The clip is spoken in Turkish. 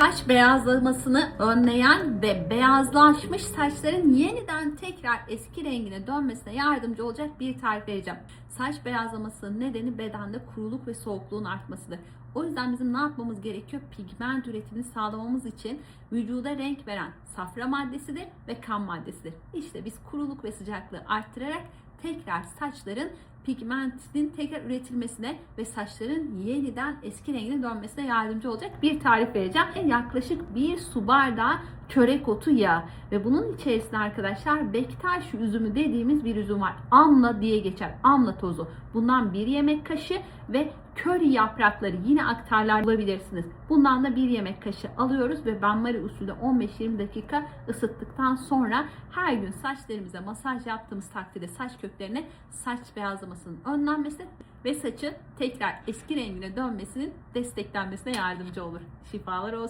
Saç beyazlamasını önleyen ve beyazlaşmış saçların yeniden tekrar eski rengine dönmesine yardımcı olacak bir tarif vereceğim. Saç beyazlamasının nedeni bedende kuruluk ve soğukluğun artmasıdır. O yüzden bizim ne yapmamız gerekiyor? Pigment üretimini sağlamamız için vücuda renk veren safra maddesidir ve kan maddesidir. İşte biz kuruluk ve sıcaklığı arttırarak tekrar saçların pigmentin tekrar üretilmesine ve saçların yeniden eski rengine dönmesine yardımcı olacak bir tarif vereceğim. Yaklaşık bir su bardağı çörek otu yağı ve bunun içerisinde arkadaşlar bektaş üzümü dediğimiz bir üzüm var. Amla diye geçer. Amla tozu. Bundan bir yemek kaşığı ve köri yaprakları yine aktarlar bulabilirsiniz. Bundan da bir yemek kaşığı alıyoruz ve benmari usulü 15-20 dakika ısıttıktan sonra her gün saçlarımıza masaj yaptığımız takdirde saç köklerine saç beyazlamasının önlenmesi ve saçın tekrar eski rengine dönmesinin desteklenmesine yardımcı olur. Şifalar olsun.